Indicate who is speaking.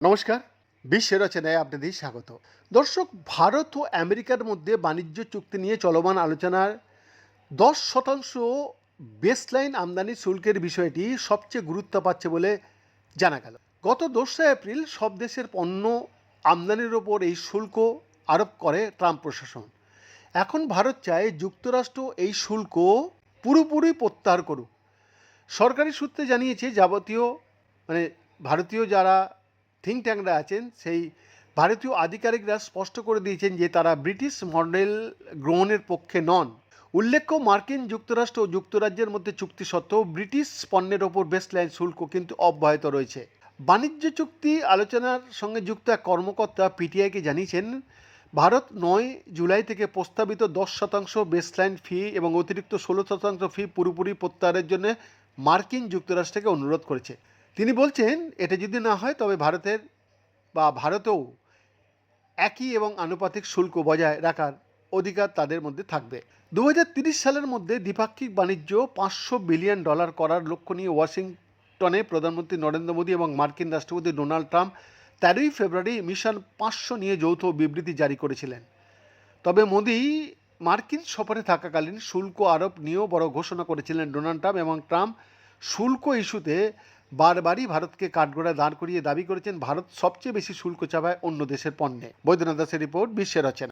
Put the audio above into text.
Speaker 1: নমস্কার, বিশ্ব রচনায় আপনাদের স্বাগত। দর্শক, ভারত ও আমেরিকার মধ্যে বাণিজ্য চুক্তি নিয়ে চলমান আলোচনার দশ শতাংশ বেসলাইন আমদানি শুল্কের বিষয়টি সবচেয়ে গুরুত্ব পাচ্ছে বলে জানা গেল। গত দোসরা এপ্রিল সব দেশের পণ্য আমদানির ওপর এই শুল্ক আরোপ করে ট্রাম্প প্রশাসন। এখন ভারত চায় যুক্তরাষ্ট্র এই শুল্ক পুরোপুরি প্রত্যাহার করুক। সরকারি সূত্রে জানিয়েছে যাবতীয় মানে ভারতীয় যারা থিঙ্ক ট্যাঙ্করা আছেন, সেই ভারতীয় আধিকারিকরা স্পষ্ট করে দিয়েছেন যে তারা ব্রিটিশ মডেল গ্রহণের পক্ষে নন। উল্লেখ্য, মার্কিন যুক্তরাষ্ট্র ও যুক্তরাজ্যের মধ্যে চুক্তি সত্ত্বেও ব্রিটিশ পণ্যের ওপর বেসলাইন শুল্ক কিন্তু অব্যাহত রয়েছে। বাণিজ্য চুক্তি আলোচনার সঙ্গে যুক্ত এক কর্মকর্তা পিটিআইকে জানিয়েছেন, ভারত নয় জুলাই থেকে প্রস্তাবিত দশ শতাংশ বেসলাইন ফি এবং অতিরিক্ত ষোলো শতাংশ ফি পুরোপুরি প্রত্যাহারের জন্য মার্কিন যুক্তরাষ্ট্রকে অনুরোধ করেছে। তিনি বলছেন, এটা যদি না হয়, তবে ভারতের বা ভারতেও একই এবং আনুপাতিক শুল্ক বজায় রাখার অধিকার তাদের মধ্যে থাকবে। দুই হাজার ত্রিশ সালের মধ্যে দ্বিপাক্ষিক বাণিজ্য পাঁচশো বিলিয়ন ডলার করার লক্ষ্য নিয়ে ওয়াশিংটনে প্রধানমন্ত্রী নরেন্দ্র মোদী এবং মার্কিন রাষ্ট্রপতি ডোনাল্ড ট্রাম্প তেরোই ফেব্রুয়ারি মিশন পাঁচশো নিয়ে যৌথ বিবৃতি জারি করেছিলেন। তবে মোদি মার্কিন সফরে থাকাকালীন শুল্ক আরোপ নিয়েও বড় ঘোষণা করেছিলেন ডোনাল্ড ট্রাম্প এবং ট্রাম্প শুল্ক ইস্যুতে বারবারই ভারতকে কাঠগোড়ায় দাঁড় করিয়ে দাবি করেছেন, ভারত সবচেয়ে বেশি শুল্ক চাপায় অন্য দেশের পণ্যে। বৈদ্যনাথ দাসের রিপোর্ট বিশ্বের রচনা